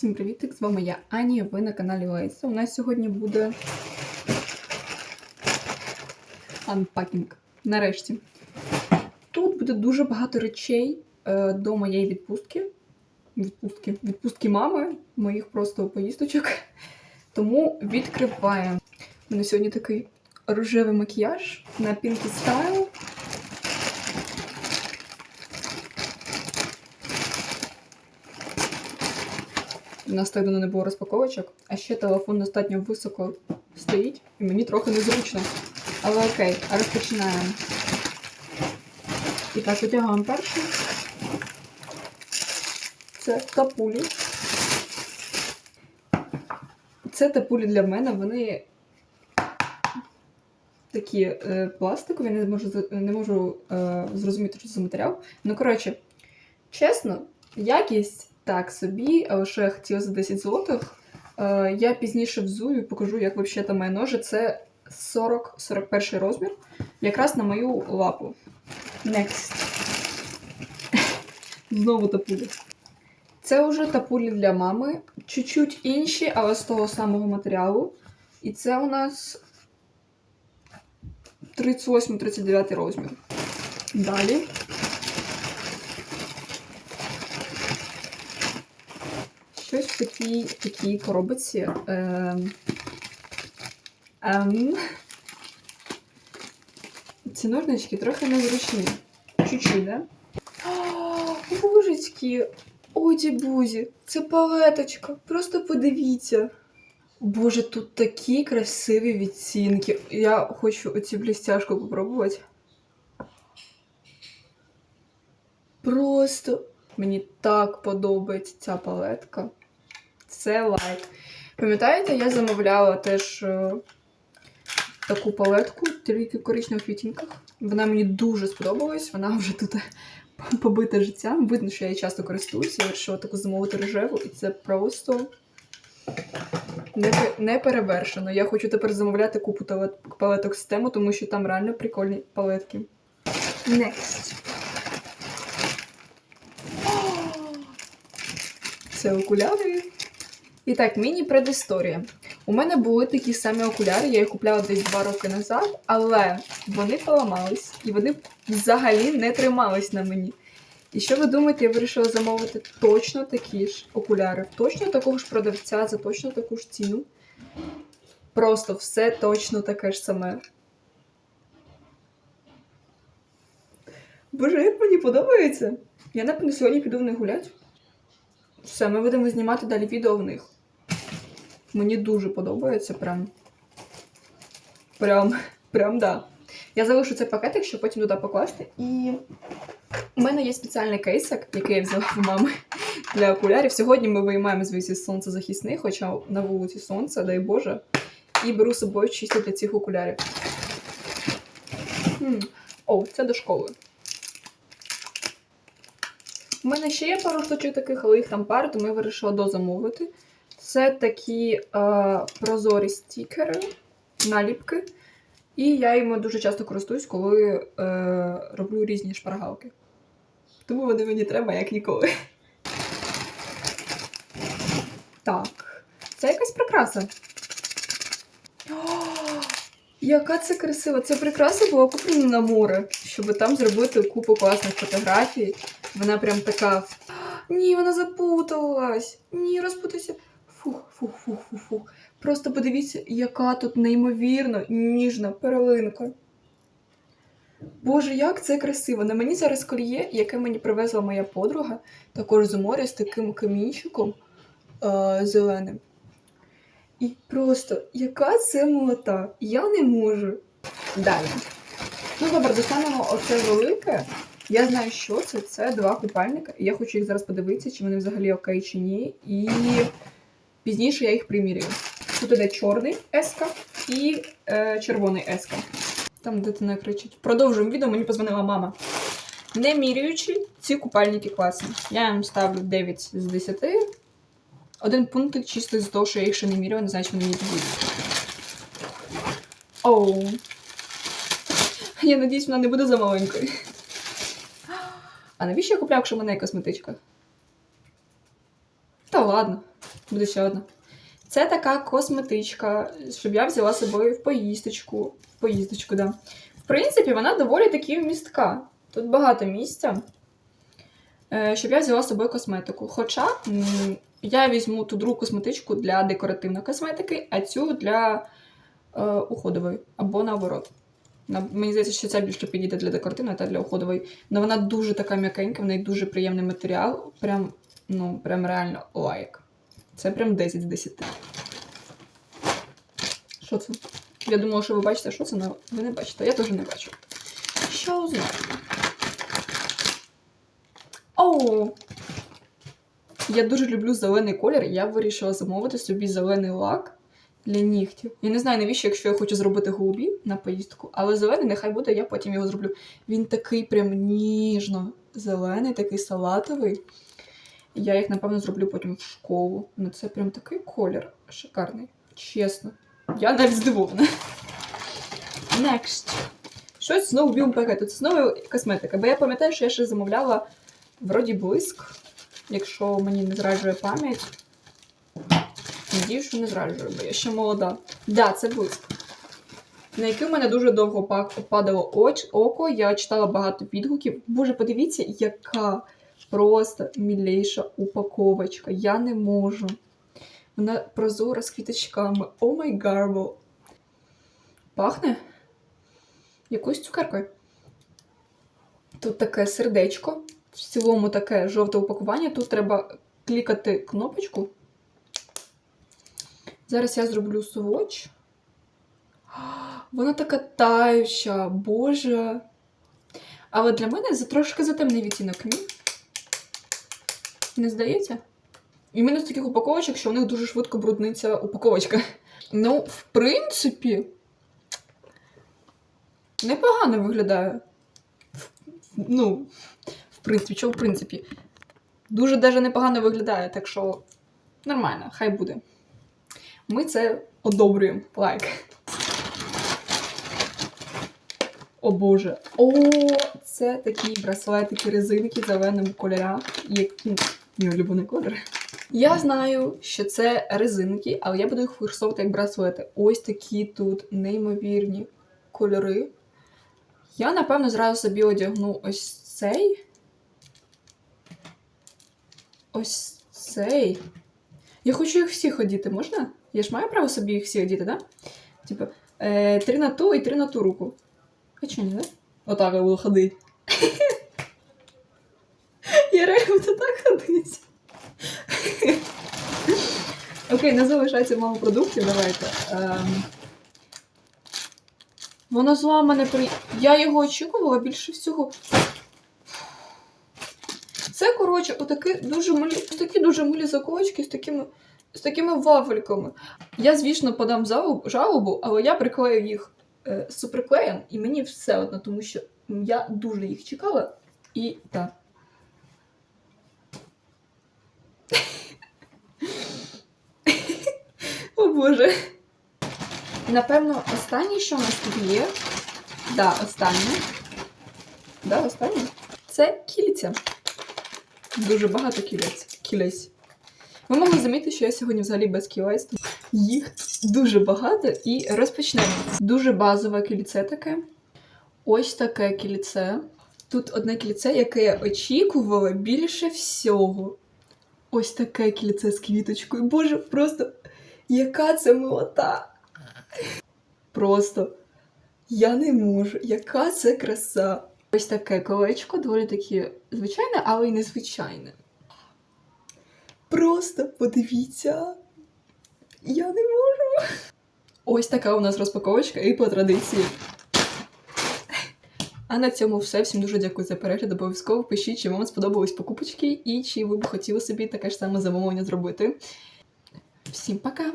Всім привіт! З вами я Ані. Ви на каналі Лейса. У нас сьогодні буде анпакінг. Нарешті. Тут буде дуже багато речей е, до моєї відпустки. Відпустки, відпустки мами, моїх просто поїздочок. Тому відкриваємо. У мене сьогодні такий рожевий макіяж на Pinky Style. У нас так давно не було розпаковочок, а ще телефон достатньо високо стоїть, і мені трохи незручно. Але окей, розпочинаємо. І так, витягаємо перший. Це тапулі. Це тапулі для мене, вони такі е, пластикові, не можу, не можу е, зрозуміти, що це за матеріал. Ну, коротше, чесно, якість так собі, але що я хотіла за 10 злотих. Е, я пізніше взую і покажу, як взагалі там моє ноже. Це 40-41 розмір, якраз на мою лапу. Next. Знову тапулі. Це вже тапулі для мами. Чуть-чуть інші, але з того самого матеріалу. І це у нас 38-39 розмір. Далі. Щось в такій, такій коробці. Ем, ем, ці ножнички трохи незручні. Чуть-чуть, да? О, божечки! Оді бузі, це палеточка. Просто подивіться. Боже, тут такі красиві відцінки. Я хочу оцю блістяшку попробувати. Просто мені так подобається ця палетка. Це лайк. Пам'ятаєте, я замовляла теж е, таку палетку, тільки в коричневих відтінках. Вона мені дуже сподобалась, вона вже тут побита життям. Видно, що я її часто користуюся. Я вирішила таку замовити рожеву, і це просто не, перевершено. Я хочу тепер замовляти купу палеток з тему, тому що там реально прикольні палетки. Next. Це окуляри. І так, міні-предісторія. У мене були такі самі окуляри, я їх купляла десь два роки назад, але вони поламались і вони взагалі не тримались на мені. І що ви думаєте, я вирішила замовити точно такі ж окуляри, точно такого ж продавця за точно таку ж ціну. Просто все точно таке ж саме. Боже, як мені подобається. Я напевно сьогодні піду в них гулять. Все, ми будемо знімати далі відео в них. Мені дуже подобається прям. Прям, прям да. Я залишу цей пакетик, щоб потім туди покласти. І у мене є спеціальний кейсик, який я взяла в мами для окулярів. Сьогодні ми виймаємо звідси сонцезахисних, хоча на вулиці сонце, дай Боже. І беру з собою чисто для цих окулярів. М, О, це до школи. У мене ще є пару штучок таких, але їх там пара, тому я вирішила дозамовити. Це такі е, прозорі стікери, наліпки. І я їми дуже часто користуюсь, коли е, роблю різні шпаргалки. Тому вони мені треба як ніколи. Так, це якась прикраса. О, яка це красива! Це прикраса була куплена на море, щоб там зробити купу класних фотографій. Вона прям така. Ні, вона запуталась. Ні, розпутайся. Фух, фух, фух, фух, фух. Просто подивіться, яка тут неймовірно ніжна перлинка. Боже, як це красиво! На мені зараз кольє, яке мені привезла моя подруга, також з моря з таким камінчиком е- зеленим. І просто, яка це молота? Я не можу. Далі. Ну, добре, достанемо оце велике. Я знаю, що це. Це два купальника. Я хочу їх зараз подивитися, чи вони взагалі окей, чи ні. І пізніше я їх примірюю. Тут іде чорний еска і е, червоний еска. Там дитина кричить. Продовжуємо відео, мені позвонила мама. Не міряючи, ці купальники класні. Я їм ставлю 9 з 10. Один пунктик чисто з того, що я їх ще не міряла, не знаю, чи вони мені підійдуть. Оу. Я надіюсь, вона не буде за маленькою. А навіщо я купляв, якщо в мене є косметичка? Та ладно. Буде ще одна. Це така косметичка, щоб я взяла з собою в поїздочку. В поїздочку, да. В принципі, вона доволі таки вмістка. Тут багато місця, е, щоб я взяла з собою косметику. Хоча я візьму ту другу косметичку для декоративної косметики, а цю для е, уходової або наоборот. Мені здається, що ця більше підійде для декоративної та для уходової. Але вона дуже така м'якенька, в неї дуже приємний матеріал. Прям, ну, прям реально лайк. Це прям 10 з 10. Що це? Я думала, що ви бачите, що це, але ви не бачите. Я теж не бачу. Що узнаю? Оу! Я дуже люблю зелений колір. Я вирішила замовити собі зелений лак для нігтів. Я не знаю, навіщо, якщо я хочу зробити голубі на поїздку, але зелений нехай буде, я потім його зроблю. Він такий прям ніжно-зелений, такий салатовий. Я їх, напевно, зроблю потім в школу. Ну, це прям такий колір шикарний. Чесно. Я навіть здивована. Next. Щось знову в білому пакету. Це знову косметика. Бо я пам'ятаю, що я ще замовляла вроді блиск, якщо мені не зраджує пам'ять. Надію, що не зраджує, бо я ще молода. Да, це блиск. На який в мене дуже довго падало око, я читала багато відгуків. Боже, подивіться, яка просто мілейша упаковочка. Я не можу. Вона прозора з квіточками. О май гарбо. Пахне якоюсь цукеркою. Тут таке сердечко. В цілому таке жовте упакування. Тут треба клікати кнопочку. Зараз я зроблю сводч. Вона така таюча, боже. Але для мене за трошки затемний відтінок, ні? Не здається? І з таких упаковочок, що в них дуже швидко брудниться упаковочка. Ну, в принципі, непогано виглядає. Ну, в принципі, що в принципі? Дуже даже непогано виглядає, так що нормально, хай буде. Ми це одобрюємо. Лайк. О Боже. О, це такі браслетики, резинки зеленим кольорах, які мій улюблений колір. Я знаю, що це резинки, але я буду їх використовувати як браслети. Ось такі тут неймовірні кольори. Я, напевно, зразу собі одягну ось цей. Ось цей. Я хочу їх всі одіти, можна? Я ж маю право собі їх всі одіти, так? Да? Типу, е, три на ту і три на ту руку. Чого не, да? Отак я буду ходити. Я реально буду так ходити. Окей, не залишається мало продуктів, давайте. Ем... Воно зламане при. Я його очікувала більше всього. Це, коротше, отакі дуже милі, такі дуже милі заколочки з такими, з такими вафельками. Я, звісно, подам жалобу, але я приклею їх суперклеєм, і мені все одно, тому що я дуже їх чекала. І так. О Боже. Напевно, останнє, що у нас тут є. Да, останнє. Да, останнє. Це кільця. Дуже багато кілець. Кілець. Ви могли замітити, що я сьогодні взагалі без кілець. Їх дуже багато і розпочнемо. Дуже базове кільце таке. Ось таке кільце. Тут одне кільце, яке я очікувала більше всього. Ось таке кільце з квіточкою. Боже, просто яка це милота! Просто я не можу. Яка це краса! Ось таке колечко, доволі таки звичайне, але й незвичайне. Просто подивіться. Я не можу. Ось така у нас розпаковочка і по традиції. А на цьому все. Всім дуже дякую за перегляд. Обов'язково пишіть, чи вам сподобались покупочки і чи ви б хотіли собі таке ж саме замовлення зробити. Всім пока!